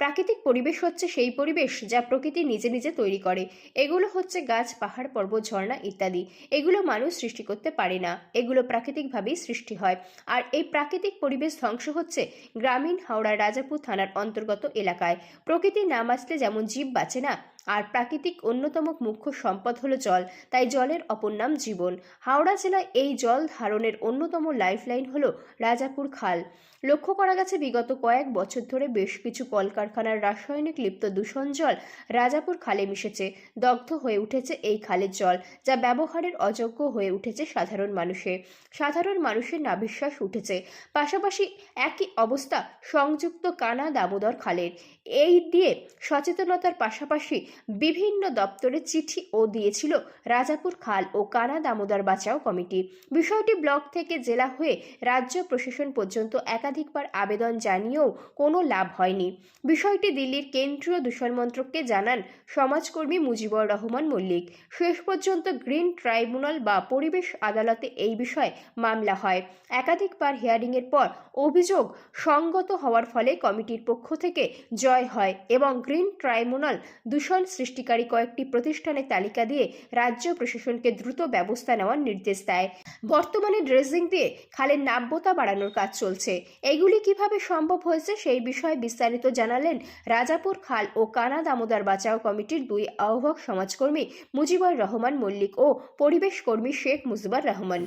প্রাকৃতিক পরিবেশ হচ্ছে সেই পরিবেশ যা প্রকৃতি নিজে নিজে তৈরি করে। এগুলো হচ্ছে গাছ, পাহাড়, পর্বত, ঝর্ণা ইত্যাদি। এগুলো মানুষ সৃষ্টি করতে পারে না। এগুলো প্রাকৃতিকভাবেই সৃষ্টি হয়। আর এই প্রাকৃতিক পরিবেশ ধ্বংস হচ্ছে গ্রামীণ হাওড়া রাজাপুর থানার অন্তর্গত এলাকায়। প্রকৃতি না বাঁচলে যেমন জীব বাঁচে না আর প্রাকৃতিক অন্যতম মুখ্য সম্পদ হলো জল। তাই জলের অপর নাম জীবন। হাওড়া জেলায় এই জল ধারণের অন্যতম লাইফলাইন হলো রাজাপুর খাল। লক্ষ্য করা গেছে, বিগত কয়েক বছর ধরে বেশ কিছু কলকারখানার রাসায়নিক লিপ্ত দূষণ জল রাজাপুর খালে মিশেছে। দগ্ধ হয়ে উঠেছে এই খালের জল, যা ব্যবহারের অযোগ্য হয়ে উঠেছে সাধারণ মানুষে। সাধারণ মানুষের নাভিশ্বাস উঠেছে। পাশাপাশি একই অবস্থা সংযুক্ত কানা দামোদর খালের। এই দিয়ে সচেতনতার পাশাপাশি বিভিন্ন দপ্তরে চিঠি ও দিয়েছিল রাজাপুর খাল ও কানা দামোদর বাঁচাও কমিটি। বিষয়টি ব্লক থেকে জেলা হয়ে রাজ্য প্রশাসন পর্যন্ত একাধিকবার আবেদন জানিয়েও কোনো লাভ হয়নি। বিষয়টি দিল্লির কেন্দ্রীয় দূষণ মন্ত্রককে জানান সমাজকর্মী মুজিবুর রহমান মল্লিক। শেষ পর্যন্ত গ্রিন ট্রাইব্যুনাল বা পরিবেশ আদালতে এই বিষয়ে মামলা হয়। একাধিকবার হিয়ারিংয়ের পর অভিযোগ সঙ্গত হওয়ার ফলে কমিটির পক্ষ থেকে জয় হয় এবং গ্রিন ট্রাইব্যুনাল দূষণ সৃষ্টিকারী কয়েকটি প্রতিষ্ঠানের তালিকা দিয়ে রাজ্য প্রশাসনকে দ্রুত ব্যবস্থা নেওয়ার নির্দেশ দেয়। বর্তমানে ড্রেজিং দিয়ে খালের নাব্যতা বাড়ানোর কাজ চলছে। এগুলি কীভাবে সম্ভব হয়েছে সেই বিষয়ে বিস্তারিত জানালেন রাজাপুর খাল ও কানা দামোদর বাঁচাও কমিটির দুই আহ্বায়ক সমাজকর্মী মুজিবুর রহমান মল্লিক ও পরিবেশ কর্মী শেখ মুজিবুর রহমান।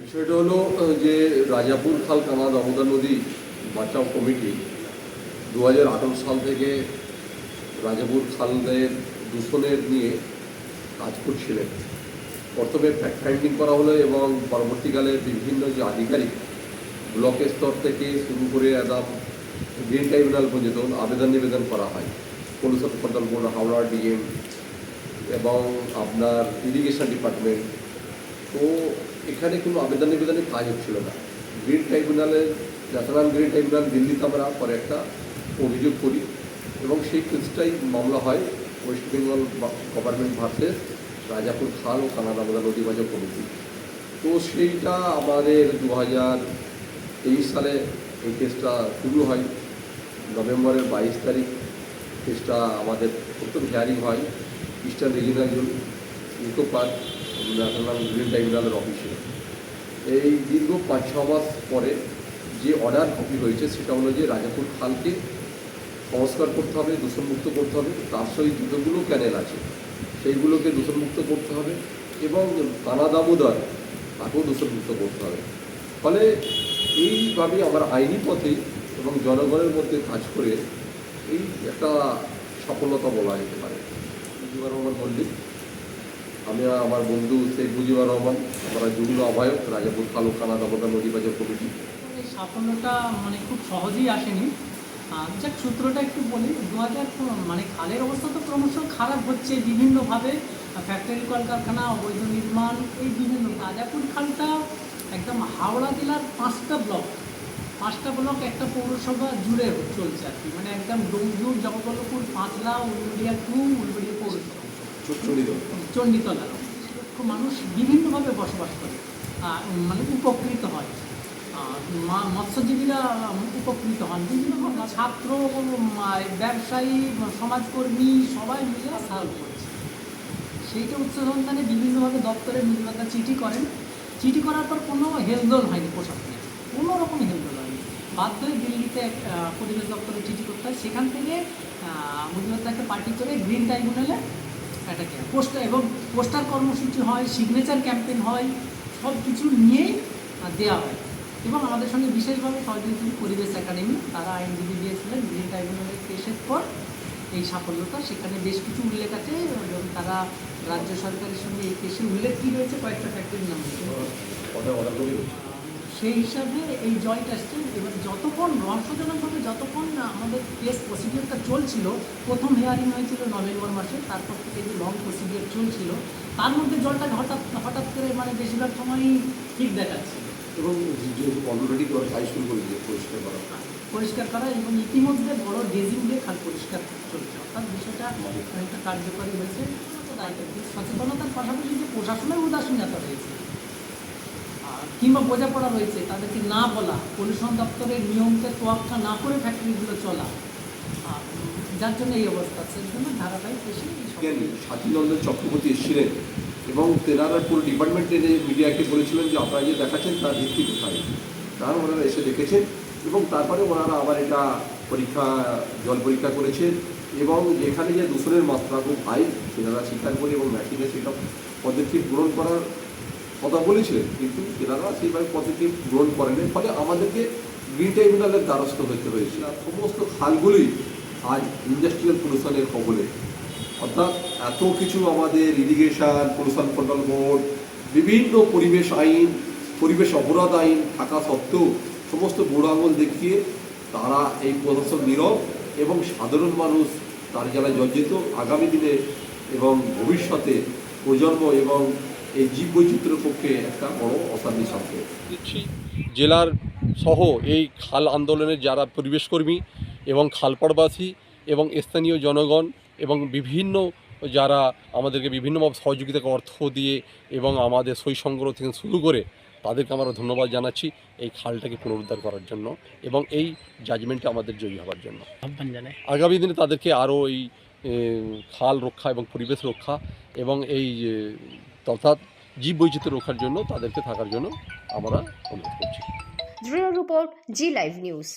যে রাজাপুর খাল কানা দামোদর নদী বাঁচাও কমিটি দু সাল থেকে রাজাপুর খালের দূষণের নিয়ে কাজ করছিলেন। প্রথমে ফ্যাক্ট ফাইন্ডিং করা হলো এবং পরবর্তীকালে বিভিন্ন যে আধিকারিক ব্লকের স্তর থেকে শুরু করে একদম গ্রিন ট্রাইব্যুনাল পর্যন্ত আবেদন নিবেদন করা হয়। পরিষদ কন্ট্রোল বোর্ড হাওড়া ডিএম এবং আপনার ইরিগেশন ডিপার্টমেন্ট তো এখানে কোনো আবেদন নিবেদনের কাজ হচ্ছিল না। গ্রিন ট্রাইব্যুনালের, ন্যাশনাল গ্রিন ট্রাইব্যুনাল দিল্লিতে আমরা পরে একটা অভিযোগ করি এবং সেই কেসটাই মামলা হয় West Bengal government versus, Rajapur খাল ও কানাডামোদা নদী বাজার কমিটি। তো সেইটা আমাদের দু হাজার তেইশ সালে এই কেসটা শুরু হয়। নভেম্বরের বাইশ তারিখ কেসটা আমাদের প্রথম হিয়ারিং হয়। Eastern regional zone eco park national green ট্রাইব্যুনালের অফিসে এই দীর্ঘ পাঁচ ছ মাস পরে যে অর্ডার কপি হয়েছে, সেটা হলো যে রাজাপুর খালকে সংস্কার করতে হবে, দূষণমুক্ত করতে হবে, তার সহিত যতগুলো ক্যানেল আছে, সেইগুলোকে দূষণমুক্ত করতে হবে এবং কানা দামোদর, তাকেও দূষণমুক্ত করতে হবে। ফলে এইভাবে আমার আইনি পথে এবং জনগণের মধ্যে কাজ করে এই একটা সফলতা বলা যেতে পারে। মুজিবুর রহমান মল্লিক আমি আমার বন্ধু শেখ মুজিবুর রহমান, আমরা যুগ্ম আহ্বায়ক, রাজাপুর খালু খানা দামোদর নদী বাজার কমিটি সাফল্যটা মানে খুব সহজেই আসেনি। যাক সূত্রটা একটু বলি। দু হাজার মানে খালের অবস্থা তো ক্রমশ খারাপ হচ্ছে বিভিন্নভাবে। ফ্যাক্টরি কলকারখানা অবৈধ নির্মাণ এই বিভিন্ন রাজাপুর খালটা একদম হাওড়া জেলার পাঁচটা ব্লক পাঁচটা ব্লক একটা পৌরসভা জুড়ে চলছে আর কি। মানে একদম ডৌজুর জগবল্লপুর পাঁচলা উলবেড়িয়া টু উলবেড়িয়া পৌরসভা চণ্ডীতলা মানুষ বিভিন্নভাবে বসবাস করে মানে উপকৃত হয়। মৎস্যজীবীরা উপকৃত হন। বিভিন্নভাবে ছাত্র ব্যবসায়ী, সমাজকর্মী, সবাই মিলে সাহায্য করছে। সেইটা উচ্চ সন্ধানে বিভিন্নভাবে দপ্তরের নির্মাতা চিঠি করেন। চিঠি করার পর কোনো হেলদোল হয়নি প্রশাসনে কোনো রকম হেলদোল হয়নি। বাধ্য হয়ে দিল্লিতে পরিবেশ দপ্তরে চিঠি করতে হয়। সেখান থেকে মুজিবুদ্দাকে পার্টি করে গ্রিন ট্রাইব্যুনালে এটাকে পোস্টার এবং পোস্টার কর্মসূচি হয় সিগনেচার ক্যাম্পেইন হয় সব কিছু নিয়েই দেওয়া হয়। এবং আমাদের সঙ্গে বিশেষভাবে সহযোগিতা পরিবেশ একাডেমি তারা আইনজীবী দিয়েছিলেন গ্রিন ট্রাইব্যুনালের কেসের পর এই সাফল্যতা সেখানে বেশ কিছু উল্লেখ আছে এবং তারা রাজ্য সরকারের সঙ্গে এই কেসের উল্লেখ কী রয়েছে কয়েকটা ফ্যাক্টরির নাম সেই হিসাবে এই জয়টা আসছে। এবার যতক্ষণ রহস্যজনকভাবে যতক্ষণ আমাদের কেস প্রসিডিওরটা চলছিল প্রথম হেয়ারিং হয়েছিল নভেম্বর মাসে তারপর থেকে যে লং প্রসিডিওর চলছিল তার মধ্যে জলটা হঠাৎ হঠাৎ করে মানে বেশিরভাগ সময়ই ঠিক দেখাচ্ছিল এবং যেহেতু অলরেডি কাজ শুরু করে দিয়ে পরিষ্কার করা পরিষ্কার করা এবং ইতিমধ্যে বড় ড্রেজিং দিয়ে খাল পরিষ্কার চলছে। অর্থাৎ বিষয়টা অনেকটা কার্যকরী হয়েছে। সচেতনতার পাশাপাশি যে প্রশাসনের উদাসীনতা রয়েছে আর কিংবা বোঝাপড়া রয়েছে তাদেরকে না বলা পরিবহন দপ্তরের নিয়মকে তোয়াক্কা না করে ফ্যাক্টরিগুলো চলা আর যার জন্য এই অবস্থা। সেই জন্য ধারাবাহিক বেশি বিজ্ঞানী স্বাধীনন্দন চক্রবর্তী এসেছিলেন। এবং তেনারা পুরো ডিপার্টমেন্টে মিডিয়াকে বলেছিলেন যে আপনারা যে দেখাচ্ছেন তার ভিত্তি কোথায় তারা ওনারা এসে দেখেছেন এবং তারপরে ওনারা আবার এটা পরীক্ষা, জল পরীক্ষা করেছেন এবং যেখানে যে দূষণের মাত্রা খুব হাই তেনারা স্বীকার করে এবং ম্যাকিংয়ে সেটা পদক্ষেপ গ্রহণ করার কথা বলেছিলেন। কিন্তু তেনারা সেইভাবে পদক্ষেপ গ্রহণ করেনি ফলে আমাদেরকে গ্রিন ট্রাইব্যুনালের দ্বারস্থ হতে হয়েছিল আর সমস্ত খালগুলোই আজ ইন্ডাস্ট্রিয়াল পলিউশনের কবলে। অর্থাৎ এত কিছু আমাদের ইরিগেশন পলিউশন কন্ট্রোল বোর্ড বিভিন্ন পরিবেশ আইন, পরিবেশ অপরাধ আইন থাকা সত্ত্বেও সমস্ত বুড়ো আঙুল দেখিয়ে তারা এই প্রদর্শন নীরব এবং সাধারণ মানুষ তার জ্বালায় জর্জিত। আগামী দিনে এবং ভবিষ্যতে প্রজন্ম এবং এই জীব বৈচিত্র্যের পক্ষে একটা বড় অশান্তি সংকেত জেলার সহ এই খাল আন্দোলনের যারা পরিবেশকর্মী এবং খালপাড়বাসী এবং স্থানীয় জনগণ এবং বিভিন্ন যারা আমাদেরকে বিভিন্নভাবে সহযোগিতা অর্থ দিয়ে এবং আমাদের সই সংগ্রহ থেকে শুরু করে তাদেরকে আমরা ধন্যবাদ জানাচ্ছি এই খালটাকে পুনরুদ্ধার করার জন্য এবং এই জাজমেন্টে আমাদের জয়ী হওয়ার জন্য। আগামী দিনে তাদেরকে আরও এই খাল রক্ষা এবং পরিবেশ রক্ষা এবং এই তথা অর্থাৎ জীব বৈচিত্র্য রক্ষার জন্য তাদেরকে থাকার জন্য আমরা অনুরোধ করছি। রিপোর্ট জি লাইভ নিউজ